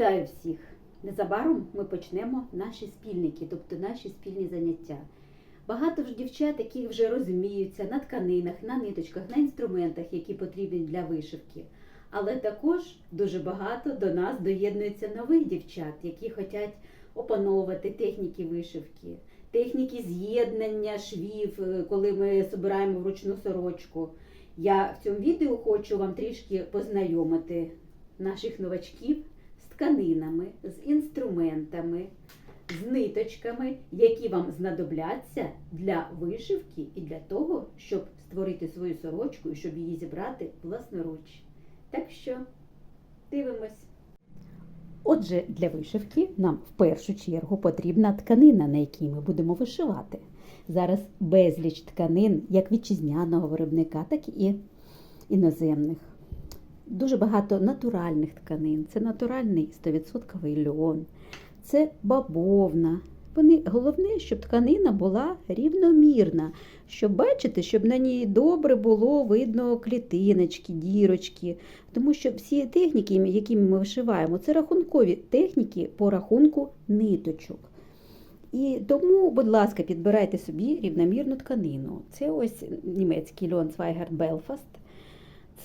Вітаю всіх! Незабаром ми почнемо наші спільники, тобто наші спільні заняття. Багато ж дівчат, які вже розуміються на тканинах, на ниточках, на інструментах, які потрібні для вишивки. Але також дуже багато до нас доєднується нових дівчат, які хочуть опановувати техніки вишивки, техніки з'єднання швів, е, коли ми збираємо вручну сорочку. Я в цьому відео хочу вам трішки познайомити наших новачків тканинами, з інструментами, з ниточками, які вам знадобляться для вишивки і для того, щоб створити свою сорочку і щоб її зібрати власноруч. Так що дивимось. Отже, для вишивки нам в першу чергу потрібна тканина, на якій ми будемо вишивати. Зараз безліч тканин, як вітчизняного виробника, так і іноземних. Дуже багато натуральних тканин. Це натуральний 100% льон, це бабовна. Вони головне, щоб тканина була рівномірна, щоб бачите, щоб на ній добре було видно клітиночки, дірочки. Тому що всі техніки, якими ми вишиваємо, це рахункові техніки по рахунку ниточок. І тому, будь ласка, підбирайте собі рівномірну тканину. Це ось німецький льон Zweigart Belfast.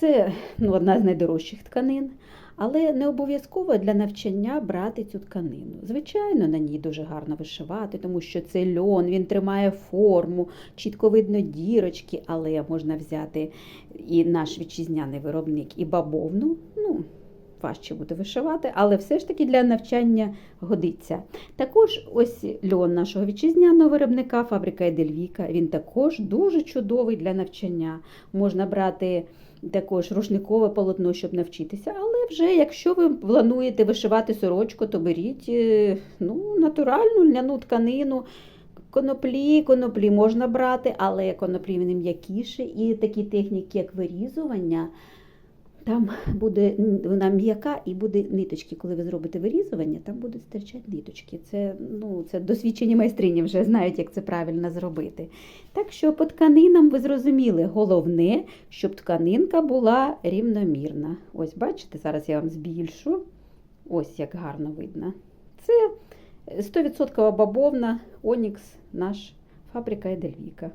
Це ну, одна з найдорожчих тканин, але не обов'язково для навчання брати цю тканину. Звичайно, на ній дуже гарно вишивати, тому що це льон, він тримає форму, чітко видно дірочки, але можна взяти і наш вітчизняний виробник, і бабовну. ну, Важче буде вишивати, але все ж таки для навчання годиться. Також ось льон нашого вітчизняного виробника, фабрика Едельвіка, він також дуже чудовий для навчання. Можна брати також рушникове полотно, щоб навчитися. Але вже якщо ви плануєте вишивати сорочку, то беріть е, ну, натуральну льняну тканину. Коноплі, коноплі можна брати, але коноплі вони м'якіші. І такі техніки, як вирізування, там буде вона м'яка і буде ниточки. Коли ви зробите вирізування, там будуть стирчати ниточки. Це ну, це досвідчені майстрині вже знають, як це правильно зробити. Так що по тканинам ви зрозуміли, головне, щоб тканинка була рівномірна. Ось, бачите, зараз я вам збільшу. Ось як гарно видно. Це 100% бабовна Онікс, наш фабрика Едельвіка.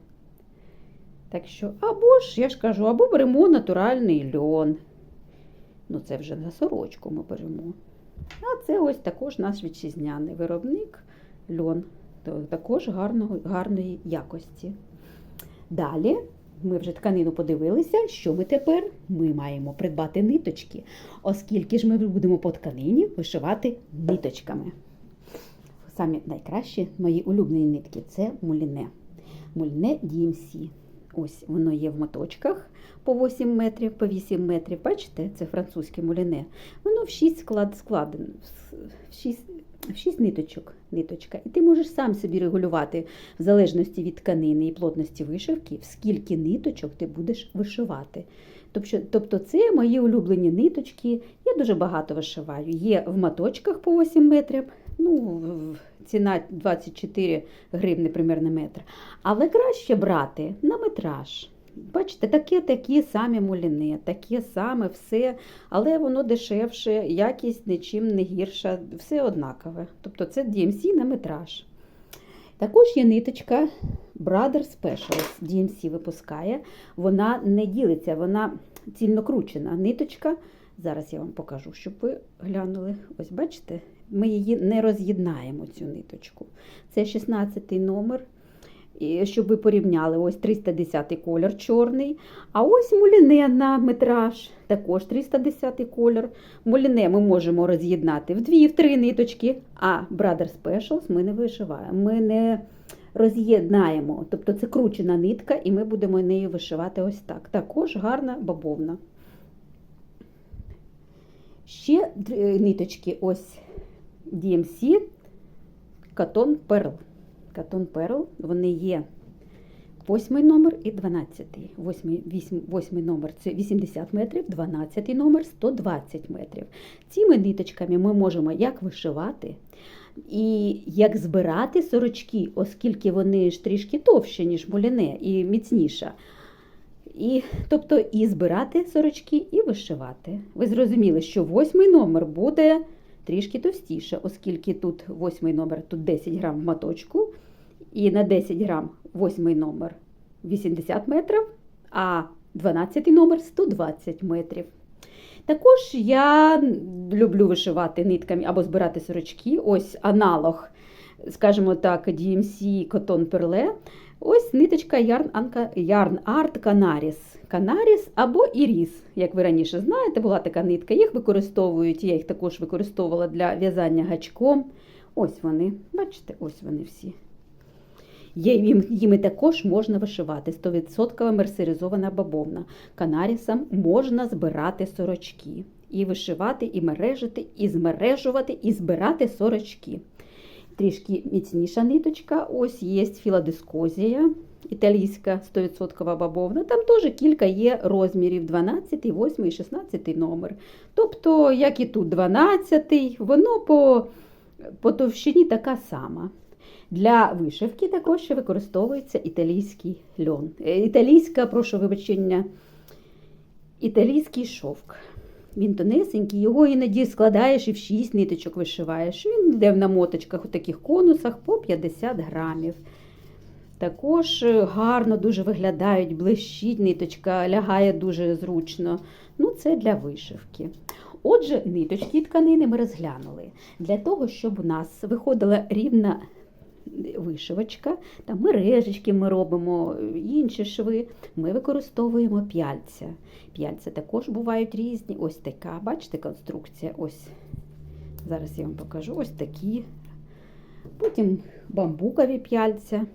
Так що, або ж, я ж кажу, або беремо натуральний льон. Ну, це вже на сорочку ми беремо. А це ось також наш вітчизняний виробник льон, також гарного, гарної якості. Далі ми вже тканину подивилися, що ми тепер ми маємо придбати ниточки, оскільки ж ми будемо по тканині вишивати ниточками. Самі найкращі мої улюблені нитки це муліне. Муліне DMC. Ось воно є в моточках по 8 метрів, по 8 метрів. Бачите, це французьке муліне. Воно в 6 склад, складено, в 6, в 6 ниточок. ниточка. І ти можеш сам собі регулювати, в залежності від тканини і плотності вишивки, в скільки ниточок ти будеш вишивати. Тобто, це мої улюблені ниточки. Я дуже багато вишиваю. Є в моточках по 8 метрів. Ну, ціна 24 гривни примерно метр. Але краще брати на метраж. Бачите, таке такі самі муліни, таке саме все, але воно дешевше, якість нічим не гірша, все однакове. Тобто це DMC на метраж. Також є ниточка Brother Specials. DMC випускає. Вона не ділиться, вона цільнокручена ниточка. Зараз я вам покажу, щоб ви глянули. Ось бачите, ми її не роз'єднаємо, цю ниточку. Це 16 номер. І щоб ви порівняли, ось 310 колір чорний. А ось муліне на метраж, також 310 колір. Муліне ми можемо роз'єднати в дві, в три ниточки, а Brother Specials ми не вишиваємо. Ми не роз'єднаємо. Тобто це кручена нитка, і ми будемо нею вишивати ось так. Також гарна бабовна. Ще ниточки ось DMC Cotton Pearl. Cotton Pearl, вони є 8 номер і 12. 8, 8, 8 номер це 80 метрів, 12 номер 120 метрів. Цими ниточками ми можемо як вишивати, і як збирати сорочки, оскільки вони ж трішки товщі, ніж муліне, і міцніша. І, Тобто і збирати сорочки, і вишивати. Ви зрозуміли, що восьмий номер буде трішки товстіша, оскільки тут восьмий номер, тут 10 грам в моточку, і на 10 грам восьмий номер 80 метрів, а 12 номер 120 метрів. Також я люблю вишивати нитками або збирати сорочки. Ось аналог, скажімо так, DMC Cotton Perle. Ось ниточка Yarn Art Canaris. Canaris або Iris. Як ви раніше знаєте, була така нитка. Їх використовують, я їх також використовувала для в'язання гачком. Ось вони, бачите, ось вони всі. Їм, їми також можна вишивати 100% мерсеризована бабовна. Канарісам можна збирати сорочки. І вишивати, і мережити, і змережувати, і збирати сорочки. Трішки міцніша ниточка. Ось є філадискозія, італійська 100% бабовна. Там теж кілька є розмірів: 12, 8 і 16 номер. Тобто, як і тут 12, воно по, по товщині така сама. Для вишивки також ще використовується італійський льон. Е, Італійська, прошу вибачення, італійський шовк. Він тонесенький, його іноді складаєш і в 6 ниточок вишиваєш. Він йде в намоточках у таких конусах по 50 грамів. Також е, гарно дуже виглядають, блищить ниточка, лягає дуже зручно. Ну, це для вишивки. Отже, ниточки і тканини ми розглянули. Для того, щоб у нас виходила рівна вишивочка, там мережечки ми робимо, інші шви, ми використовуємо п'яльця. П'яльця також бувають різні. Ось така, бачите, конструкція. Ось. Зараз я вам покажу ось такі. Потім бамбукові п'яльця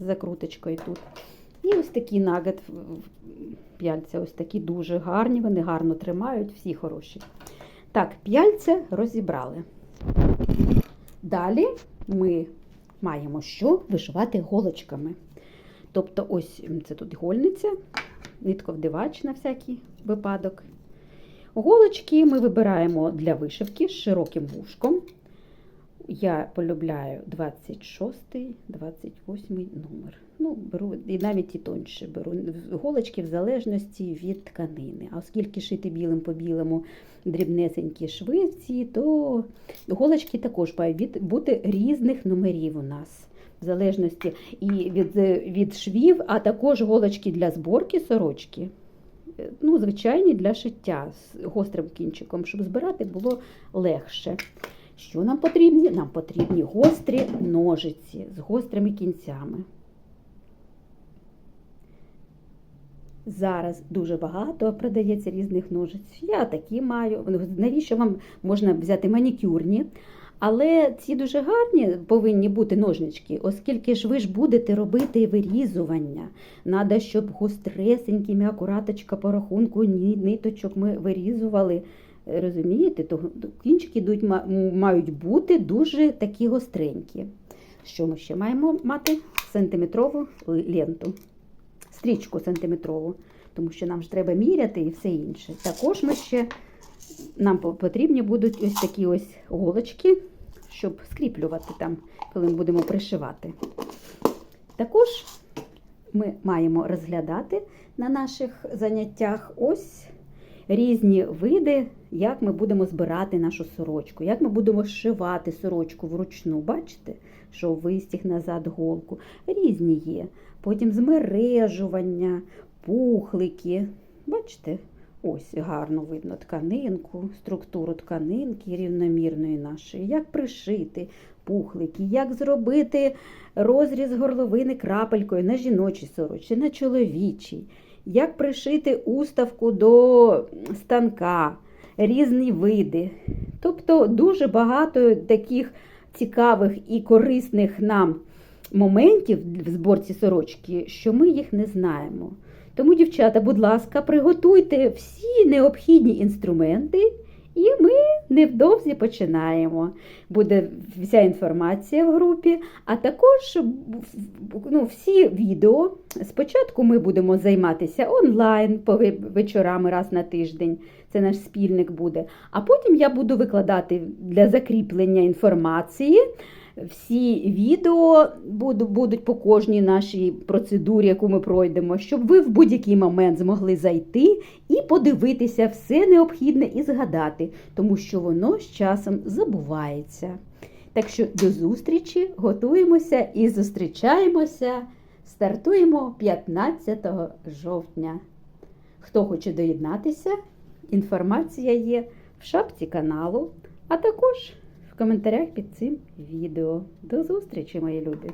з закруточкою тут. І ось такий нагет п'яльця, ось такі дуже гарні, вони гарно тримають, всі хороші. Так, п'яльця розібрали. Далі ми маємо що вишивати голочками. Тобто, ось це тут гольниця, нитковдивач на всякий випадок. Голочки ми вибираємо для вишивки з широким вушком. Я полюбляю 26, 28 номер. Ну, беру і навіть і тоньше беру. Голочки в залежності від тканини. А оскільки шити білим по білому дрібнесенькі швивці, то голочки також мають бути різних номерів у нас. В залежності і від, від швів, а також голочки для зборки сорочки. Ну, звичайні для шиття з гострим кінчиком, щоб збирати було легше. Що нам потрібні? Нам потрібні гострі ножиці з гострими кінцями. Зараз дуже багато продається різних ножиць. Я такі маю. Навіщо вам можна взяти манікюрні? Але ці дуже гарні повинні бути ножнички, оскільки ж ви ж будете робити вирізування. Надо, щоб гостресенькими, акураточка по рахунку ниточок ми вирізували. Розумієте, то кінчики йдуть, мають бути дуже такі гостренькі. Що ми ще маємо мати? Сантиметрову ленту, стрічку сантиметрову, тому що нам ж треба міряти і все інше. Також ми ще нам потрібні будуть ось такі ось голочки, щоб скріплювати там, коли ми будемо пришивати. Також ми маємо розглядати на наших заняттях ось різні види, як ми будемо збирати нашу сорочку, як ми будемо зшивати сорочку вручну. Бачите, що вистіг назад голку. Різні є. Потім змережування, пухлики. Бачите? Ось гарно видно тканинку, структуру тканинки рівномірної нашої, як пришити пухлики, як зробити розріз горловини крапелькою на жіночій сорочці, на чоловічій, як пришити уставку до станка, різні види. Тобто дуже багато таких цікавих і корисних нам моментів в зборці сорочки, що ми їх не знаємо. Тому, дівчата, будь ласка, приготуйте всі необхідні інструменти, і ми невдовзі починаємо. Буде вся інформація в групі, а також ну, всі відео. Спочатку ми будемо займатися онлайн по вечорами раз на тиждень. Це наш спільник буде. А потім я буду викладати для закріплення інформації всі відео будуть по кожній нашій процедурі, яку ми пройдемо, щоб ви в будь-який момент змогли зайти і подивитися все необхідне і згадати, тому що воно з часом забувається. Так що до зустрічі, готуємося і зустрічаємося. Стартуємо 15 жовтня. Хто хоче доєднатися, інформація є в шапці каналу, а також коментарях під цим відео. До зустрічі, мої любі!